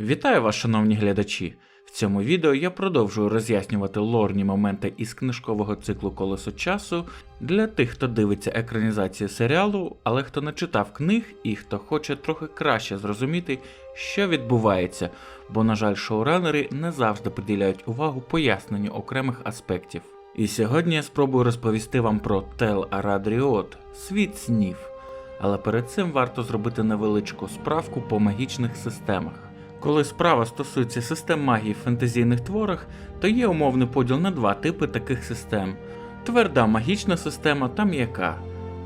Вітаю вас, шановні глядачі! В цьому відео я продовжую роз'яснювати лорні моменти із книжкового циклу Колесо часу для тих, хто дивиться екранізацію серіалу, але хто не читав книг і хто хоче трохи краще зрозуміти, що відбувається, бо, на жаль, шоуранери не завжди приділяють увагу поясненню окремих аспектів. І сьогодні я спробую розповісти вам про Тел Арадріот, світ снів. Але перед цим варто зробити невеличку справку по магічних системах. Коли справа стосується систем магії в фентезійних творах, то є умовний поділ на два типи таких систем: тверда магічна система та м'яка.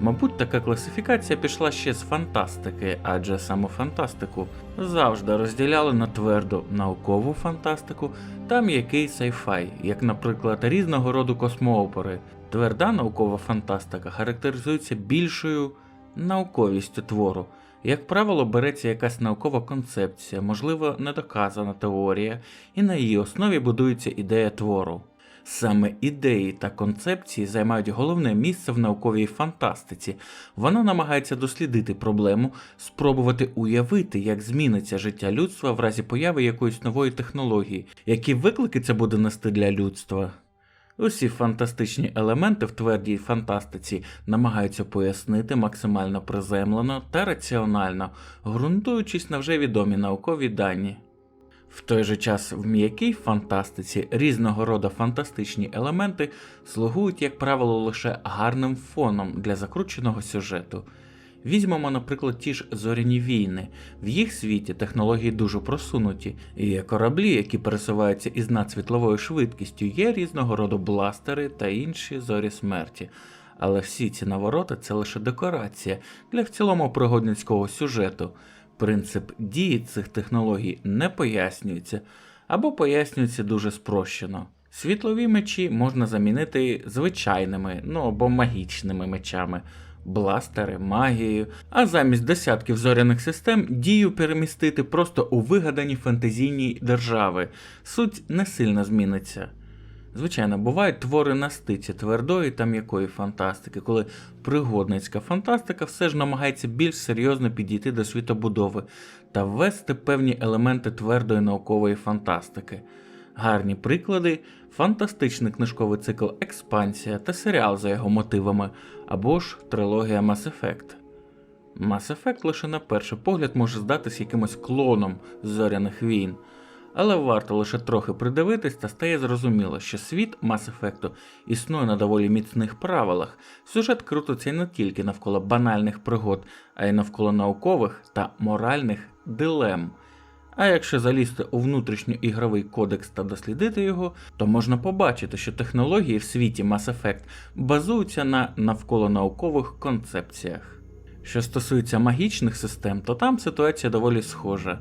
Мабуть, така класифікація пішла ще з фантастики, адже саме фантастику завжди розділяли на тверду наукову фантастику та м'який сайфай, як, наприклад, різного роду космоопери. Тверда наукова фантастика характеризується більшою науковістю твору. Як правило, береться якась наукова концепція, можливо, недоказана теорія, і на її основі будується ідея твору. Саме ідеї та концепції займають головне місце в науковій фантастиці. Вона намагається дослідити проблему, спробувати уявити, як зміниться життя людства в разі появи якоїсь нової технології, які виклики це буде нести для людства. Усі фантастичні елементи в твердій фантастиці намагаються пояснити максимально приземлено та раціонально, ґрунтуючись на вже відомі наукові дані. В той же час в м'якій фантастиці різного роду фантастичні елементи слугують, як правило, лише гарним фоном для закрученого сюжету. Візьмемо, наприклад, ті ж зоряні війни. В їх світі технології дуже просунуті, і є кораблі, які пересуваються із надсвітловою швидкістю, є різного роду бластери та інші зорі смерті. Але всі ці навороти це лише декорація для в цілому пригодницького сюжету. Принцип дії цих технологій не пояснюється або пояснюється дуже спрощено. Світлові мечі можна замінити звичайними, ну або магічними мечами бластери, магією, а замість десятків зоряних систем дію перемістити просто у вигадані фентезійні держави. Суть не сильно зміниться. Звичайно, бувають твори на стиці твердої та м'якої фантастики, коли пригодницька фантастика все ж намагається більш серйозно підійти до світобудови та ввести певні елементи твердої наукової фантастики. Гарні приклади фантастичний книжковий цикл Експансія та серіал за його мотивами, або ж трилогія Mass Effect. Mass Effect лише на перший погляд може здатись якимось клоном зоряних війн, але варто лише трохи придивитись та стає зрозуміло, що світ Mass Effect існує на доволі міцних правилах. Сюжет крутиться не тільки навколо банальних пригод, а й навколо наукових та моральних дилем. А якщо залізти у внутрішньоігровий кодекс та дослідити його, то можна побачити, що технології в світі Mass Effect базуються на навколонаукових концепціях. Що стосується магічних систем, то там ситуація доволі схожа.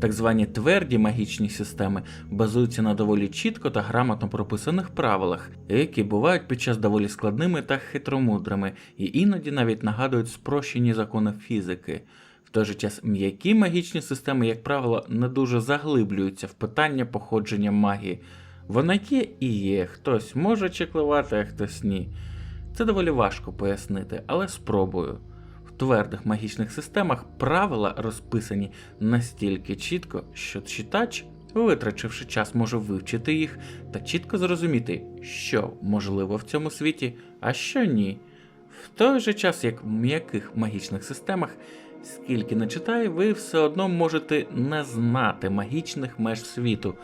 Так звані тверді магічні системи базуються на доволі чітко та грамотно прописаних правилах, які бувають під час доволі складними та хитромудрими, і іноді навіть нагадують спрощені закони фізики. Той же час м'які магічні системи, як правило, не дуже заглиблюються в питання походження магії. Вона є і є, хтось може чекливати, а хтось ні. Це доволі важко пояснити, але спробую. В твердих магічних системах правила розписані настільки чітко, що читач, витрачивши час, може вивчити їх та чітко зрозуміти, що можливо в цьому світі, а що ні. В той же час, як в м'яких магічних системах, скільки не читає, ви все одно можете не знати магічних меж світу,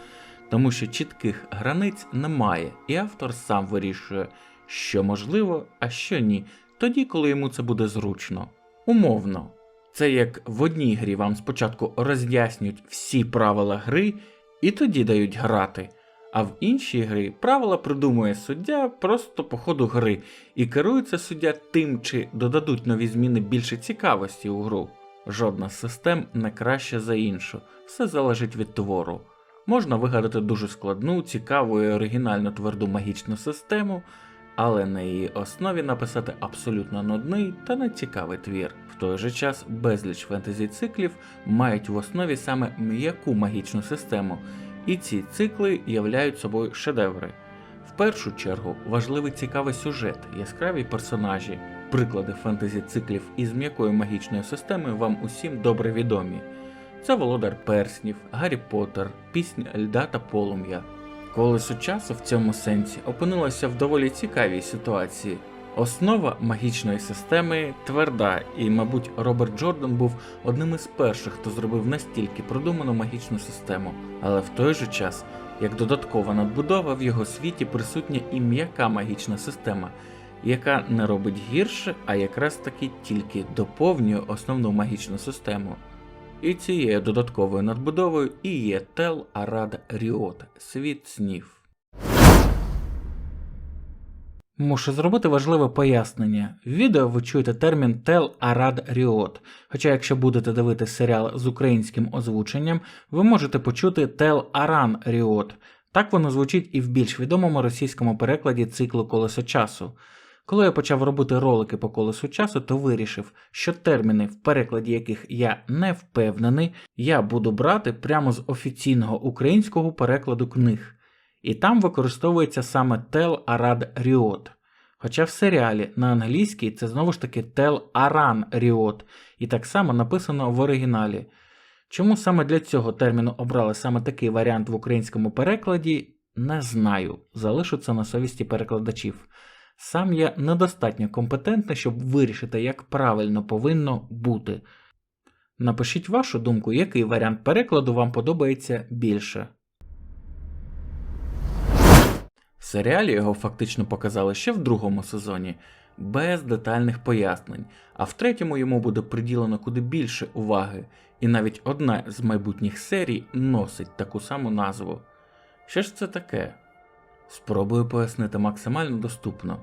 тому що чітких границь немає, і автор сам вирішує, що можливо, а що ні, тоді, коли йому це буде зручно. Умовно. Це як в одній грі вам спочатку роз'яснюють всі правила гри і тоді дають грати. А в іншій грі правила придумує суддя просто по ходу гри, і керується суддя тим, чи додадуть нові зміни більше цікавості у гру. Жодна з систем не краща за іншу, все залежить від твору. Можна вигадати дуже складну, цікаву і оригінальну тверду магічну систему, але на її основі написати абсолютно нудний та нецікавий твір. В той же час безліч фентезі циклів мають в основі саме м'яку магічну систему, і ці цикли являють собою шедеври. В першу чергу важливий цікавий сюжет, яскраві персонажі. Приклади фентезі циклів із м'якою магічною системою вам усім добре відомі. Це Володар Перснів, Гаррі Поттер, Пісня Льда та Полум'я. Колесо часу в цьому сенсі опинилося в доволі цікавій ситуації. Основа магічної системи тверда, і, мабуть, Роберт Джордан був одним із перших, хто зробив настільки продуману магічну систему, але в той же час, як додаткова надбудова, в його світі присутня і м'яка магічна система, яка не робить гірше, а якраз таки тільки доповнює основну магічну систему. І цією додатковою надбудовою і є Тел Арад Ріот світ снів. Мушу зробити важливе пояснення. В відео ви чуєте термін Тел Арад Ріот. Хоча, якщо будете дивитися серіал з українським озвученням, ви можете почути Тел Аран Ріот. Так воно звучить і в більш відомому російському перекладі циклу Колесо часу. Коли я почав робити ролики по колесу часу, то вирішив, що терміни, в перекладі яких я не впевнений, я буду брати прямо з офіційного українського перекладу книг. І там використовується саме Тел Арад Ріот. Хоча в серіалі на англійській це знову ж таки Тел Аран Ріот, і так само написано в оригіналі. Чому саме для цього терміну обрали саме такий варіант в українському перекладі, не знаю. Залишу це на совісті перекладачів. Сам я недостатньо компетентний, щоб вирішити, як правильно повинно бути. Напишіть вашу думку, який варіант перекладу вам подобається більше. В серіалі його фактично показали ще в другому сезоні, без детальних пояснень, а в третьому йому буде приділено куди більше уваги, і навіть одна з майбутніх серій носить таку саму назву. Що ж це таке? Спробую пояснити максимально доступно.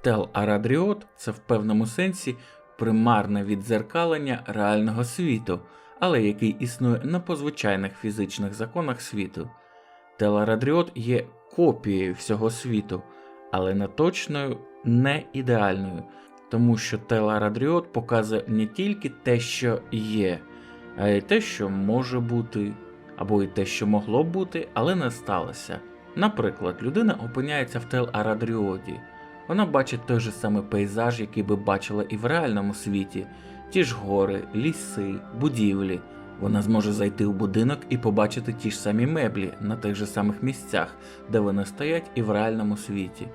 Тел Арадріот це в певному сенсі примарне віддзеркалення реального світу, але який існує не по звичайних фізичних законах світу. Телерадріот є копією всього світу, але не точною, не ідеальною, тому що телерадріот показує не тільки те, що є, а й те, що може бути, або й те, що могло б бути, але не сталося. Наприклад, людина опиняється в телерадріоді. Вона бачить той же самий пейзаж, який би бачила і в реальному світі: ті ж гори, ліси, будівлі. Вона зможе зайти в будинок і побачити ті ж самі меблі на тих же самих місцях, де вони стоять і в реальному світі.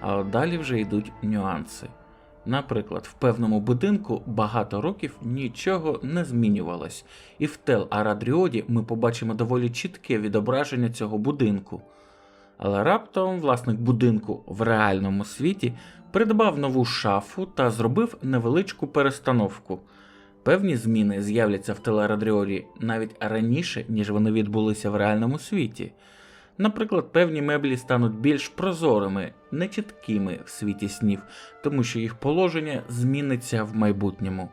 А от далі вже йдуть нюанси. Наприклад, в певному будинку багато років нічого не змінювалось, і в Тел Арадріоді ми побачимо доволі чітке відображення цього будинку. Але раптом власник будинку в реальному світі придбав нову шафу та зробив невеличку перестановку. Певні зміни з'являться в телерадріорі навіть раніше, ніж вони відбулися в реальному світі. Наприклад, певні меблі стануть більш прозорими, нечіткими в світі снів, тому що їх положення зміниться в майбутньому.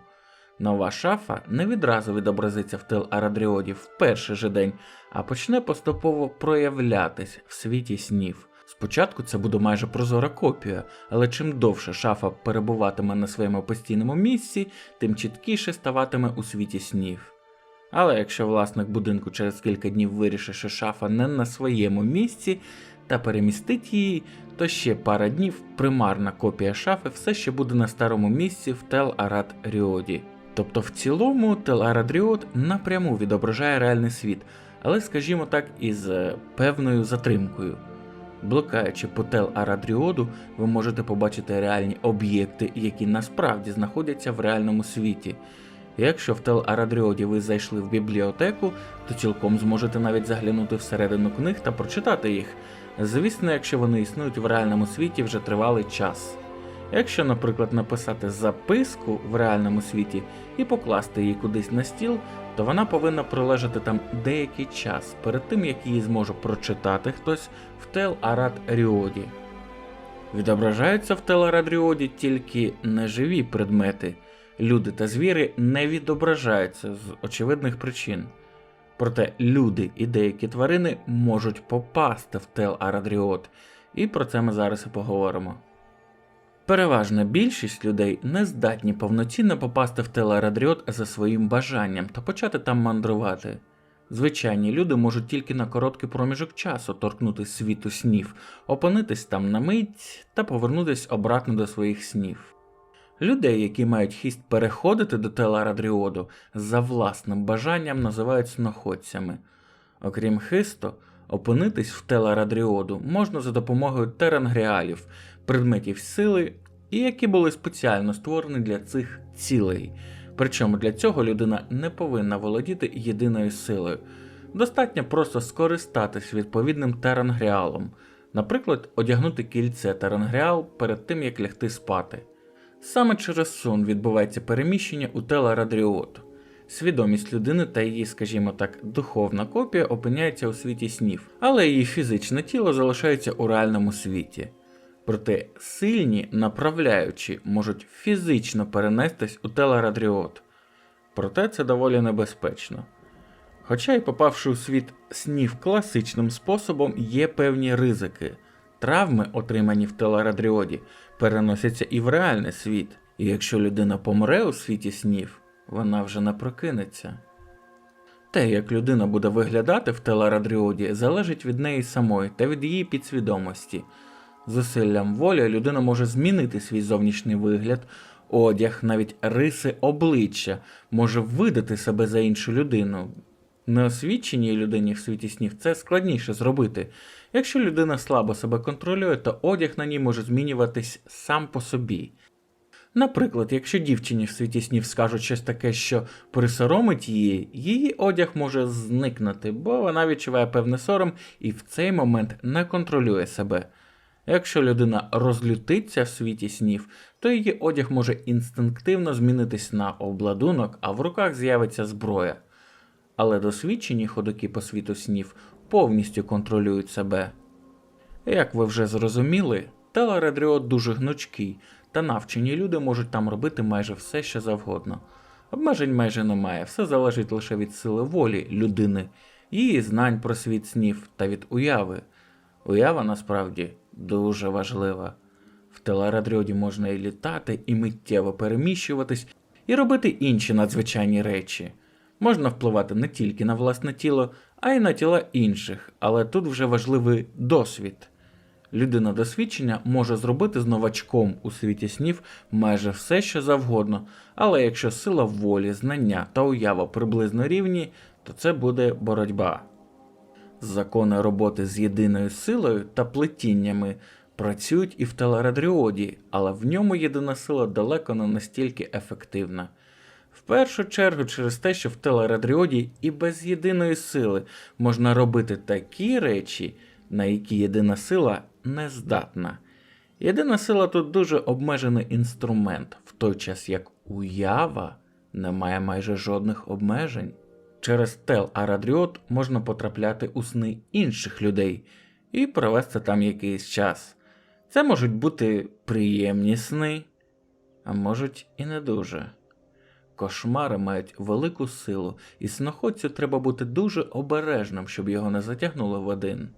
Нова шафа не відразу відобразиться в телерадріоді в перший же день, а почне поступово проявлятись в світі снів. Спочатку це буде майже прозора копія, але чим довше шафа перебуватиме на своєму постійному місці, тим чіткіше ставатиме у світі снів. Але якщо власник будинку через кілька днів вирішить, що шафа не на своєму місці та перемістить її, то ще пара днів примарна копія шафи все ще буде на старому місці в Тел Арат Ріоді. Тобто в цілому Тел напряму відображає реальний світ, але, скажімо так, із е, певною затримкою. Блукаючи по Тел Арадріоду, ви можете побачити реальні об'єкти, які насправді знаходяться в реальному світі. Якщо в Тел Арадріоді ви зайшли в бібліотеку, то цілком зможете навіть заглянути всередину книг та прочитати їх. Звісно, якщо вони існують в реальному світі вже тривалий час. Якщо, наприклад, написати записку в реальному світі і покласти її кудись на стіл, то вона повинна пролежати там деякий час перед тим, як її зможе прочитати хтось в Тел Арат Ріоді. Відображаються в Тел Арат Ріоді тільки неживі предмети, люди та звіри не відображаються з очевидних причин. Проте люди і деякі тварини можуть попасти в Тел Арадріот, і про це ми зараз і поговоримо. Переважна більшість людей не здатні повноцінно попасти в телерадріот за своїм бажанням та почати там мандрувати. Звичайні люди можуть тільки на короткий проміжок часу торкнутися світу снів, опинитись там на мить та повернутися обратно до своїх снів. Людей, які мають хіст переходити до телерадріоду, за власним бажанням називають сноходцями. Окрім хисту, опинитись в телерадріоду можна за допомогою терангріалів, предметів сили, і які були спеціально створені для цих цілей. Причому для цього людина не повинна володіти єдиною силою. Достатньо просто скористатись відповідним терангріалом, наприклад, одягнути кільце терангріал перед тим, як лягти спати. Саме через сон відбувається переміщення у телерадріот. Свідомість людини та її, скажімо так, духовна копія опиняється у світі снів, але її фізичне тіло залишається у реальному світі. Проте сильні направляючі можуть фізично перенестись у телерадріот. Проте це доволі небезпечно. Хоча й попавши у світ снів класичним способом, є певні ризики. Травми, отримані в телерадріоді, переносяться і в реальний світ, і якщо людина помре у світі снів, вона вже не прокинеться. Те, як людина буде виглядати в телерадріоді, залежить від неї самої та від її підсвідомості. Зусиллям волі людина може змінити свій зовнішній вигляд, одяг, навіть риси обличчя, може видати себе за іншу людину. Неосвіченій людині в світі снів це складніше зробити. Якщо людина слабо себе контролює, то одяг на ній може змінюватись сам по собі. Наприклад, якщо дівчині в світі снів скажуть щось таке, що присоромить її, її одяг може зникнути, бо вона відчуває певний сором і в цей момент не контролює себе. Якщо людина розлютиться в світі снів, то її одяг може інстинктивно змінитись на обладунок, а в руках з'явиться зброя. Але досвідчені ходоки по світу снів повністю контролюють себе. Як ви вже зрозуміли, телерадріот дуже гнучкий, та навчені люди можуть там робити майже все, що завгодно. Обмежень майже немає, все залежить лише від сили волі людини, її знань про світ снів та від уяви. Уява насправді дуже важлива. В телерадріоді можна і літати, і миттєво переміщуватись, і робити інші надзвичайні речі. Можна впливати не тільки на власне тіло, а й на тіла інших, але тут вже важливий досвід. Людина досвідчення може зробити з новачком у світі снів майже все, що завгодно, але якщо сила волі, знання та уява приблизно рівні, то це буде боротьба. Закони роботи з єдиною силою та плетіннями працюють і в телерадріоді, але в ньому єдина сила далеко не настільки ефективна. В першу чергу через те, що в телерадріоді і без єдиної сили можна робити такі речі, на які єдина сила не здатна. Єдина сила тут дуже обмежений інструмент, в той час як уява не має майже жодних обмежень. Через тел Арадріот можна потрапляти у сни інших людей і провести там якийсь час. Це можуть бути приємні сни, а можуть і не дуже. Кошмари мають велику силу, і сноходцю треба бути дуже обережним, щоб його не затягнули в один.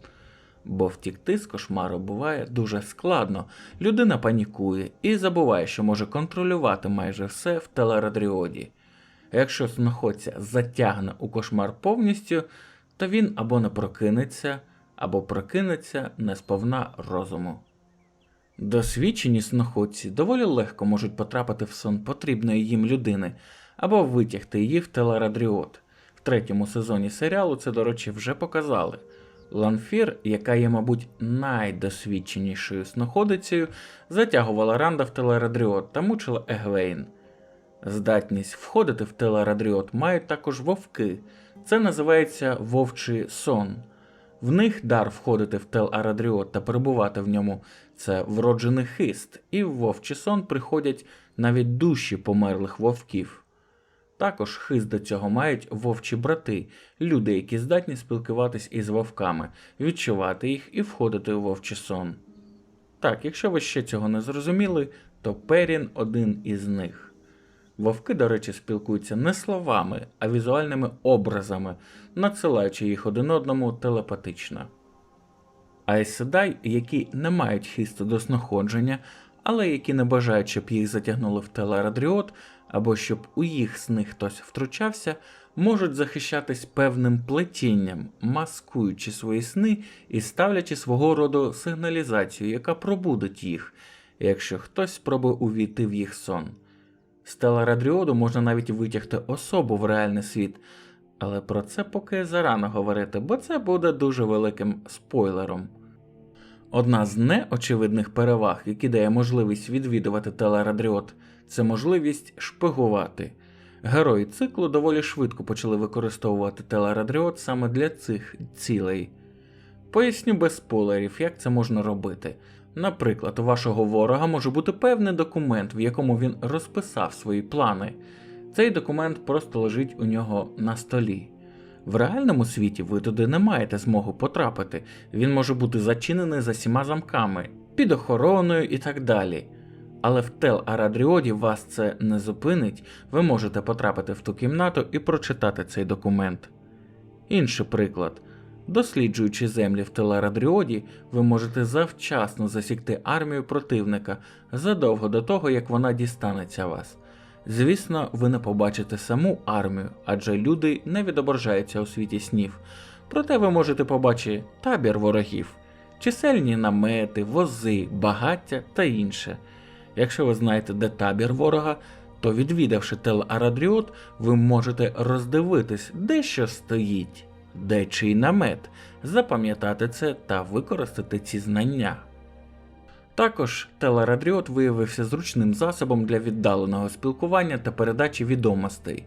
Бо втікти з кошмару буває дуже складно. Людина панікує і забуває, що може контролювати майже все в телерадріоді. А якщо сноходця затягне у кошмар повністю, то він або не прокинеться, або прокинеться не сповна розуму. Досвідчені сноходці доволі легко можуть потрапити в сон потрібної їм людини або витягти її в телерадріот. В третьому сезоні серіалу це, до речі, вже показали. Ланфір, яка є, мабуть, найдосвідченішою сноходицею, затягувала Ранда в телерадріот та мучила Егвейн. Здатність входити в телерадріот мають також вовки. Це називається вовчий сон. В них дар входити в телерадріот та перебувати в ньому це вроджений хист, і в вовчий сон приходять навіть душі померлих вовків. Також хист до цього мають вовчі брати, люди, які здатні спілкуватись із вовками, відчувати їх і входити у вовчий сон. Так, якщо ви ще цього не зрозуміли, то Перін один із них. Вовки, до речі, спілкуються не словами, а візуальними образами, надсилаючи їх один одному телепатично. Айседай, які не мають хисту до сноходження, але які не бажають, щоб їх затягнули в телерадріот, або щоб у їх сни хтось втручався, можуть захищатись певним плетінням, маскуючи свої сни і ставлячи свого роду сигналізацію, яка пробудить їх. якщо хтось спробує увійти в їх сон. З телерадріоду можна навіть витягти особу в реальний світ, але про це поки зарано говорити, бо це буде дуже великим спойлером. Одна з неочевидних переваг, які дає можливість відвідувати телерадріот, це можливість шпигувати. Герої циклу доволі швидко почали використовувати телерадріот саме для цих цілей. Поясню без спойлерів, як це можна робити. Наприклад, у вашого ворога може бути певний документ, в якому він розписав свої плани. Цей документ просто лежить у нього на столі. В реальному світі ви туди не маєте змогу потрапити, він може бути зачинений за сіма замками, під охороною і так далі. Але в Тел Арадріоді вас це не зупинить, ви можете потрапити в ту кімнату і прочитати цей документ. Інший приклад. Досліджуючи землі в Телерадріоді, ви можете завчасно засікти армію противника задовго до того, як вона дістанеться вас. Звісно, ви не побачите саму армію, адже люди не відображаються у світі снів. Проте ви можете побачити табір ворогів, чисельні намети, вози, багаття та інше. Якщо ви знаєте, де табір ворога, то відвідавши Тел-Арадріот, ви можете роздивитись, де що стоїть, де чий намет, запам'ятати це та використати ці знання. Також Телерадріот виявився зручним засобом для віддаленого спілкування та передачі відомостей.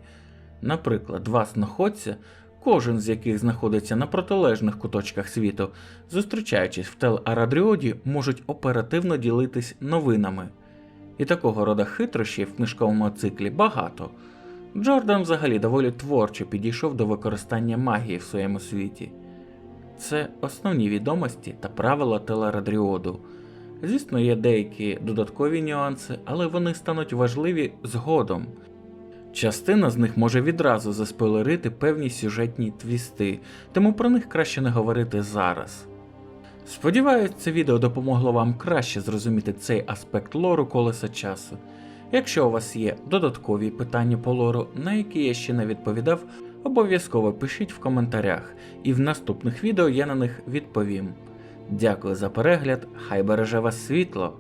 Наприклад, два знаходця, кожен з яких знаходиться на протилежних куточках світу, зустрічаючись в Телерадріоді, можуть оперативно ділитись новинами. І такого рода хитрощів в книжковому циклі багато. Джордан взагалі доволі творчо підійшов до використання магії в своєму світі. Це основні відомості та правила телерадріоду. Звісно, є деякі додаткові нюанси, але вони стануть важливі згодом. Частина з них може відразу заспойлерити певні сюжетні твісти, тому про них краще не говорити зараз. Сподіваюсь, це відео допомогло вам краще зрозуміти цей аспект лору колеса часу. Якщо у вас є додаткові питання по лору, на які я ще не відповідав, обов'язково пишіть в коментарях, і в наступних відео я на них відповім. Дякую за перегляд, хай береже вас світло!